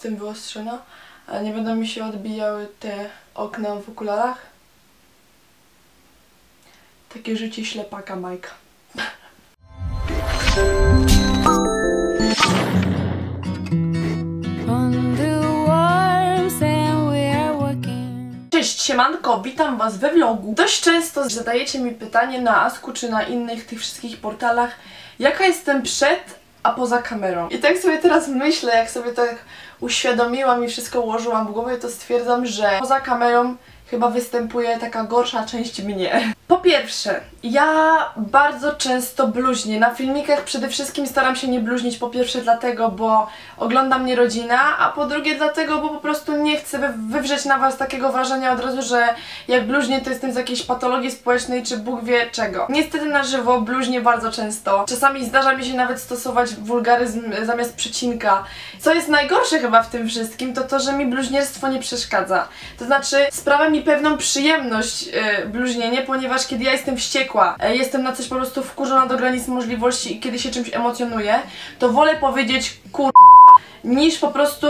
tym wyostrzona, ale nie będą mi się odbijały te okna w okularach. Takie życie ślepaka Majka. Cześć, siemanko, witam was we vlogu. Dość często zadajecie mi pytanie na Asku czy na innych tych wszystkich portalach, jaka jestem przed, a poza kamerą. I tak sobie teraz myślę, jak sobie tak uświadomiłam i wszystko ułożyłam w głowie, to stwierdzam, że poza kamerą chyba występuje taka gorsza część mnie. Po pierwsze, ja bardzo często bluźnię. Na filmikach przede wszystkim staram się nie bluźnić po pierwsze dlatego, bo ogląda mnie rodzina, a po drugie dlatego, bo po prostu nie chcę wy- wywrzeć na was takiego wrażenia od razu, że jak bluźnię to jestem z jakiejś patologii społecznej, czy Bóg wie czego. Niestety na żywo bluźnię bardzo często. Czasami zdarza mi się nawet stosować wulgaryzm zamiast przecinka. Co jest najgorsze chyba w tym wszystkim, to to, że mi bluźnierstwo nie przeszkadza. To znaczy sprawia mi pewną przyjemność e, bluźnienie, ponieważ kiedy ja jestem wściekła, e, jestem na coś po prostu wkurzona do granic możliwości i kiedy się czymś emocjonuję, to wolę powiedzieć kur niż po prostu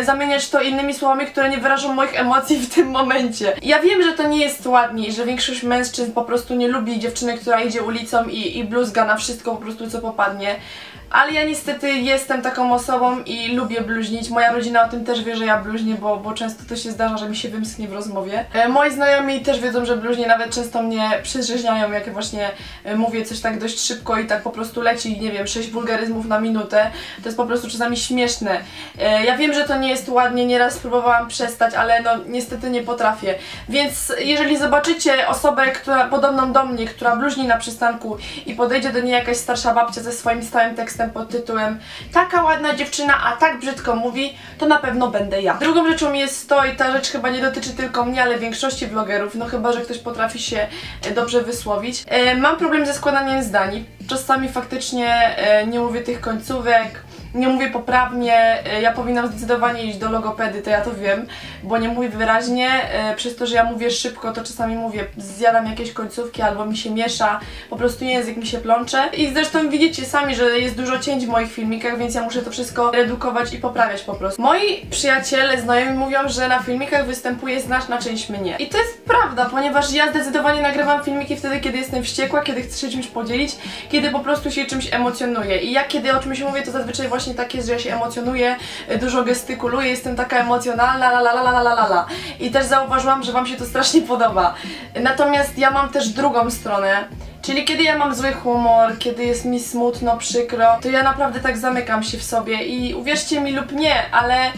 y, zamieniać to innymi słowami, które nie wyrażą moich emocji w tym momencie. Ja wiem, że to nie jest ładnie że większość mężczyzn po prostu nie lubi dziewczyny, która idzie ulicą i, i bluzga na wszystko po prostu co popadnie. Ale ja niestety jestem taką osobą i lubię bluźnić. Moja rodzina o tym też wie, że ja bluźnię, bo, bo często to się zdarza, że mi się wymsknie w rozmowie. E, moi znajomi też wiedzą, że bluźnię, nawet często mnie przyzrzeźniają, jak właśnie e, mówię coś tak dość szybko i tak po prostu leci, nie wiem, 6 wulgaryzmów na minutę. To jest po prostu czasami śmieszne. E, ja wiem, że to nie jest ładnie, nieraz próbowałam przestać, ale no niestety nie potrafię. Więc jeżeli zobaczycie osobę, która podobną do mnie, która bluźni na przystanku i podejdzie do niej jakaś starsza babcia ze swoim stałym tekstem pod tytułem Taka ładna dziewczyna, a tak brzydko mówi, to na pewno będę ja. Drugą rzeczą jest to, i ta rzecz chyba nie dotyczy tylko mnie, ale większości vlogerów, no chyba, że ktoś potrafi się e, dobrze wysłowić. E, mam problem ze składaniem zdań. Czasami faktycznie nie mówię tych końcówek, nie mówię poprawnie, e, ja powinnam zdecydowanie iść do logopedy, to ja to wiem, bo nie mówię wyraźnie, e, przez to, że ja mówię szybko, to czasami mówię, zjadam jakieś końcówki albo mi się miesza, po prostu język mi się plącze i zresztą widzicie sami, że jest dużo cięć w moich filmikach, więc ja muszę to wszystko redukować i poprawiać po prostu. Moi przyjaciele, znajomi mówią, że na filmikach występuje znaczna część mnie. I to jest prawda, ponieważ ja zdecydowanie nagrywam filmiki wtedy, kiedy jestem wściekła, kiedy chcę się czymś podzielić, kiedy po prostu się czymś emocjonuję. I ja kiedy o czymś mówię, to zazwyczaj właśnie tak jest, że ja się emocjonuję, y, dużo gestykuluję, jestem taka emocjonalna, la la la la la la. I też zauważyłam, że Wam się to strasznie podoba. Natomiast ja mam też drugą stronę. Czyli kiedy ja mam zły humor, kiedy jest mi smutno, przykro, to ja naprawdę tak zamykam się w sobie i uwierzcie mi lub nie, ale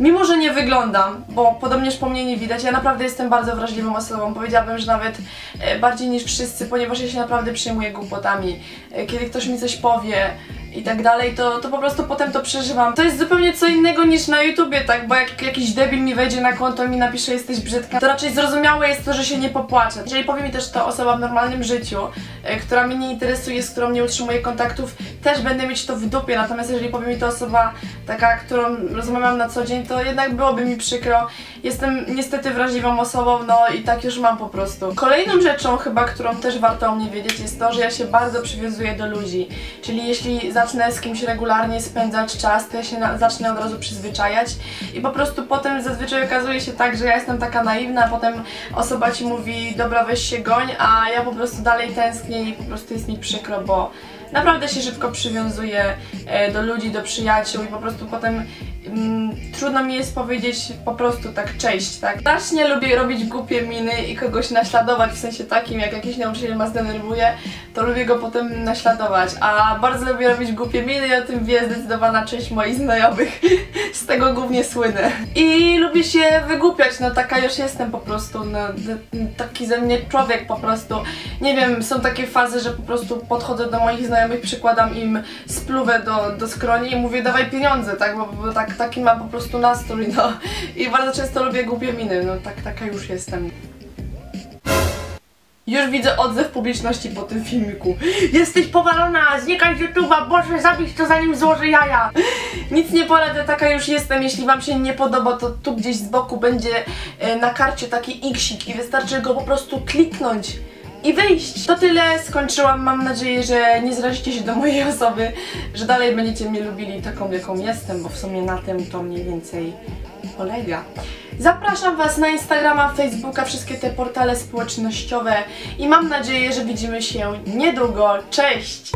Mimo, że nie wyglądam, bo podobnież po mnie nie widać, ja naprawdę jestem bardzo wrażliwą osobą. Powiedziałabym, że nawet e, bardziej niż wszyscy, ponieważ ja się naprawdę przejmuję głupotami. E, kiedy ktoś mi coś powie i tak dalej, to, to po prostu potem to przeżywam. To jest zupełnie co innego niż na YouTubie, tak? Bo jak jakiś debil mi wejdzie na konto i mi napisze jesteś brzydka, to raczej zrozumiałe jest to, że się nie popłaczę. Jeżeli powie mi też to osoba w normalnym życiu, e, która mnie nie interesuje, z którą nie utrzymuję kontaktów, też będę mieć to w dupie. Natomiast jeżeli powie mi to osoba taka, którą rozmawiam na co dzień, to jednak byłoby mi przykro. Jestem niestety wrażliwą osobą, no i tak już mam po prostu. Kolejną rzeczą chyba, którą też warto o mnie wiedzieć jest to, że ja się bardzo przywiązuję do ludzi. Czyli jeśli zacznę z kimś regularnie spędzać czas, to ja się na, zacznę od razu przyzwyczajać i po prostu potem zazwyczaj okazuje się tak, że ja jestem taka naiwna, a potem osoba ci mówi dobra weź się goń, a ja po prostu dalej tęsknię i po prostu jest mi przykro, bo naprawdę się szybko przywiązuję e, do ludzi, do przyjaciół i po prostu potem mm, trudno mi jest powiedzieć po prostu tak cześć, tak? Strasznie lubię robić głupie miny i kogoś naśladować, w sensie takim, jak jakiś nauczyciel ma zdenerwuje, to lubię go potem naśladować, a bardzo lubię robić głupie miny i o tym wie zdecydowana część moich znajomych, z tego głównie słynę. I lubię się wygłupiać, no taka już jestem po prostu, no, taki ze mnie człowiek po prostu. Nie wiem, są takie fazy, że po prostu podchodzę do moich znajomych, przykładam im spluwę do, do skroni i mówię dawaj pieniądze, tak, bo, bo tak, taki mam po prostu nastrój, no. I bardzo często lubię głupie miny, no tak, taka już jestem. Już widzę odzew publiczności po tym filmiku. Jesteś powalona, znikaj z YouTube'a, Boże, zabić to zanim złożę jaja. Nic nie poradzę, taka już jestem. Jeśli Wam się nie podoba, to tu gdzieś z boku będzie e, na karcie taki xik i wystarczy go po prostu kliknąć i wyjść. To tyle, skończyłam. Mam nadzieję, że nie zrazicie się do mojej osoby, że dalej będziecie mnie lubili taką, jaką jestem, bo w sumie na tym to mniej więcej polega. Zapraszam Was na Instagrama, Facebooka, wszystkie te portale społecznościowe i mam nadzieję, że widzimy się niedługo. Cześć!